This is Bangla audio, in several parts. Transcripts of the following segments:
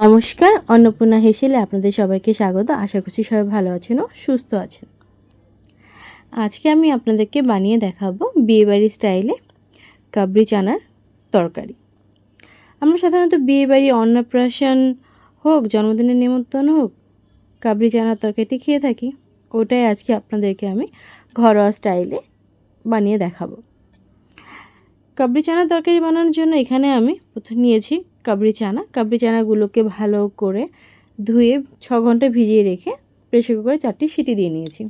নমস্কার, অন্নপূর্ণা হেসেলে আপনাদের সবাইকে স্বাগত। আশা করছি সবাই ভালো আছেন ও সুস্থ আছেন। আজকে আমি আপনাদেরকে বানিয়ে দেখাবো বিয়েবাড়ি স্টাইলে কাবরি চানার তরকারি। আমরা সাধারণত বিয়েবাড়ি অন্নপ্রাশন হোক, জন্মদিনের নিমন্ত্রণ হোক কাবরি চানার তরকারিটি খেয়ে থাকি। ওটাই আজকে আপনাদেরকে আমি ঘরোয়া স্টাইলে বানিয়ে দেখাবো। কাবরি চানা তরকারি বানানোর জন্য এখানে আমি প্রথমে নিয়েছি কাবরি চানা। কাবরি চানাগুলোকে ভালো করে ধুয়ে ছ ঘণ্টা ভিজিয়ে রেখে প্রেশার কুকারে চারটি সিটি দিয়ে নিয়েছি।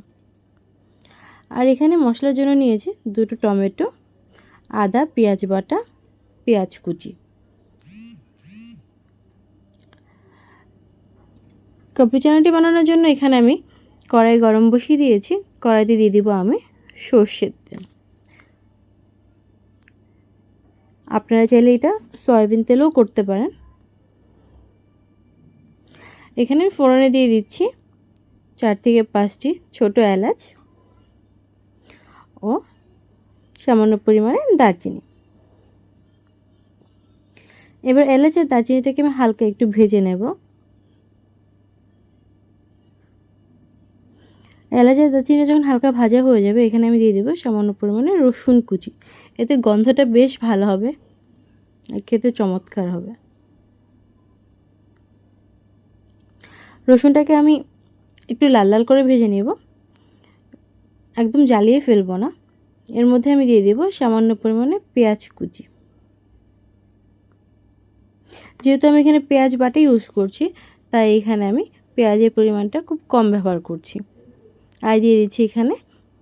আর এখানে মশলার জন্য নিয়েছি দুটো টমেটো, আদা, পেঁয়াজ বাটা, পেঁয়াজ কুচি। কাবরি চানাটি বানানোর জন্য এখানে আমি কড়াই গরম বসিয়ে দিয়েছি। কড়াইতে দিয়ে দিব আমি সর্ষের তেল। আপনারা চাইলে এটা সয়াবিন তেলেও করতে পারেন। এখানে আমি ফোড়নে দিয়ে দিচ্ছি চার থেকে পাঁচটি ছোট এলাচ ও সামান্য পরিমাণে দারচিনি। এবার এলাচ আর দারচিনিটাকে আমি হালকা একটু ভেজে নেব। এলাচ আর দারচিনি যখন হালকা ভাজা হয়ে যাবে, এখানে আমি দিয়ে দেবো সামান্য পরিমাণে রসুন কুচি। এতে গন্ধটা বেশ ভালো হবে খেতে চমৎকার হবে। রসুনটাকে আমি একটু লাল লাল করে ভেজে নেব। একদম জ্বালিয়ে ফেলব না। এর মধ্যে আমি দিয়ে দেবো সামান্য পরিমাণে পেঁয়াজ কুচি। যেহেতু আমি এখানে পেঁয়াজ বাটা ইউজ করছি, তাই এখানে আমি পেঁয়াজের পরিমাণটা খুব কম ব্যবহার করছি। আর দিয়ে দিচ্ছি এখানে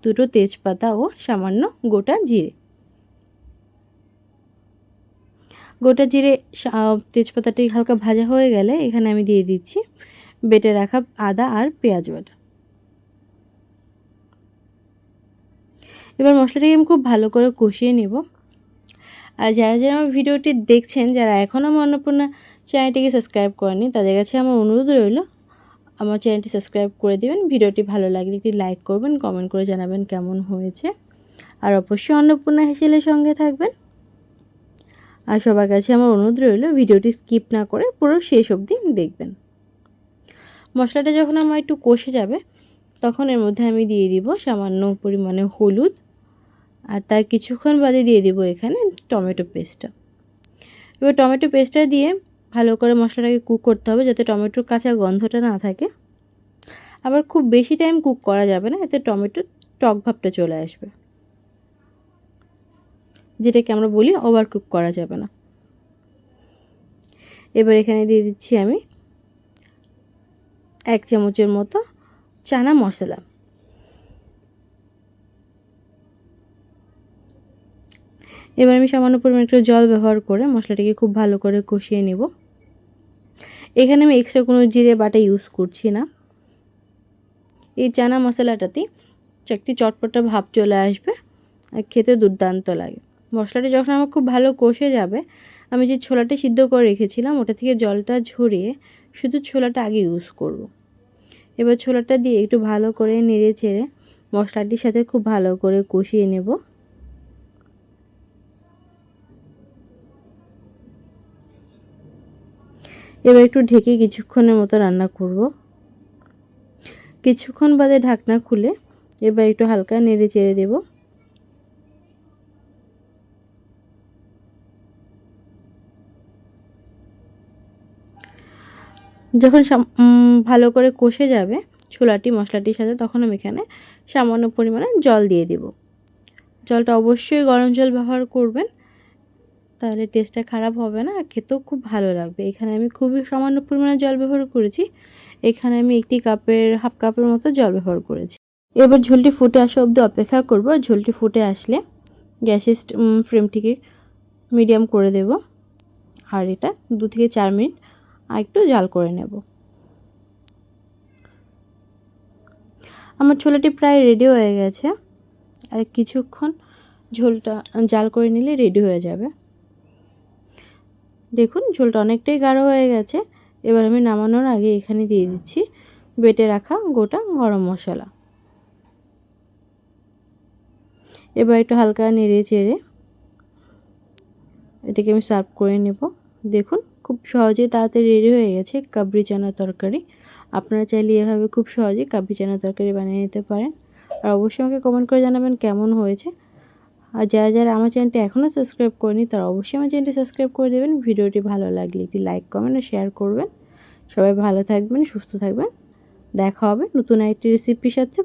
দুটো তেজপাতা ও সামান্য গোটা জিরে। গোটা জিরে তেজপাতাটি হালকা ভাজা হয়ে গেলে এখানে আমি দিয়ে দিচ্ছি বেটে রাখা আদা আর পেঁয়াজ বাটা। এবার মশলাটাকে আমি খুব ভালো করে কষিয়ে নেব। আর যারা যারা আমার ভিডিওটি দেখছেন, যারা এখনও আমার অন্নপূর্ণা চ্যানেলটিকে সাবস্ক্রাইব করেনি তাদের কাছে আমার অনুরোধ রইল আমার চ্যানেলটি সাবস্ক্রাইব করে দেবেন, ভিডিওটি ভালো লাগলে একটি লাইক করবেন, কমেন্ট করে জানাবেন কেমন হয়েছে। আর অবশ্যই অন্নপূর্ণা হেসেলের সঙ্গে থাকবেন। আর সবার কাছে আমার অনুরোধ রইল, ভিডিওটি স্কিপ না করে পুরো শেষ অবধি দেখবেন। মশলাটা যখন আমার একটু কষে যাবে, তখন এর মধ্যে আমি দিয়ে দিব সামান্য পরিমাণে হলুদ। আর তার কিছুক্ষণ বাদে দিয়ে দিব এখানে টমেটো পেস্টটা। এবার টমেটো পেস্টটা দিয়ে ভালো করে মশলাটাকে কুক করতে হবে যাতে টমেটোর কাঁচা গন্ধটা না থাকে। আবার খুব বেশি টাইম কুক করা যাবে না, এতে টমেটোর টক ভাবটা চলে আসবে। যেটাকে আমরা বলি ওভার কুক করা যাবে না। এবার এখানে দিয়ে দিচ্ছি আমি এক চামচের মতো চানা মশলা। এবার আমি সামান্য পরিমাণে একটু জল ব্যবহার করে মশলাটিকে খুব ভালো করে কষিয়ে নেব। এখানে আমি এক্সট্রা কোনো জিরে বাটা ইউজ করছি না। এই চানা মশলাটাতে একটি চটপটা ভাব চলে আসবে আর খেতে দুর্দান্ত লাগে। মশলাটা যখন আমার খুব ভালো কষে যাবে, আমি যে ছোলাটা সিদ্ধ করে রেখেছিলাম ওটা থেকে জলটা ঝরিয়ে শুধু ছোলাটা আগে ইউজ করব। এবার ছোলাটা দিয়ে একটু ভালো করে নেড়ে চেড়ে মশলাটির সাথে খুব ভালো করে কষিয়ে নেব। এবার একটু ঢেকে কিছুক্ষণের মতো রান্না করব। কিছুক্ষণ বাদে ঢাকনা খুলে এবার একটু হালকা নেড়ে চেড়ে দেবো। যখন ভালো করে কষে যাবে ছোলাটি, মশলাটির সাথে, তখন আমি এখানে সামান্য পরিমাণে জল দিয়ে দেব। জলটা অবশ্যই গরম জল ব্যবহার করবেন। তাহলে টেস্টটা খারাপ হবে না খেতেও খুব ভালো লাগবে। এখানে আমি খুবই সামান্য পরিমাণে জল ব্যবহার করেছি। এখানে আমি একটি কাপের, হাফ কাপের মতো জল ব্যবহার করেছি। এবার ঝোলটি ফুটে আসা অবধি অপেক্ষা করব। ঝোলটি ফুটে আসলে গ্যাসের ফ্লেমটিকে মিডিয়াম করে দেব। আর এটা দু থেকে চার মিনিট আর একটু জাল করে নেব। আমার ছোলাটি প্রায় রেডি হয়ে গেছে। আর কিছুক্ষণ ঝোলটা, জাল করে নিলে রেডি হয়ে যাবে। দেখুন, ঝোলটা অনেকটাই গাঢ় হয়ে গেছে। এবার আমি নামানোর আগে এখানে দিয়ে দিচ্ছি বেটে রাখা গোটা গরম মশলা। এবার একটু হালকা নেড়ে চেড়ে এটাকে আমি সার্ভ করে নেব। দেখুন, খুব সহজেই তাড়াতাড়ি রেডি হয়ে গেছে কাবরি চানা তরকারি। আপনারা চাইলে এভাবে খুব সহজেই কাবরি চানা তরকারি বানিয়ে নিতে পারেন। আর অবশ্যই আমাকে কমেন্ট করে জানাবেন কেমন হয়েছে। আর যারা যারা আমার চ্যানেলটি এখনও সাবস্ক্রাইব করেনি, তারা অবশ্যই আমার চ্যানেলটি সাবস্ক্রাইব করে দেবেন। ভিডিওটি ভালো লাগলে একটি লাইক, কমেন্ট ও শেয়ার করবেন। সবাই ভালো থাকবেন, সুস্থ থাকবেন। দেখা হবে নতুন আরেকটি রেসিপির সাথে।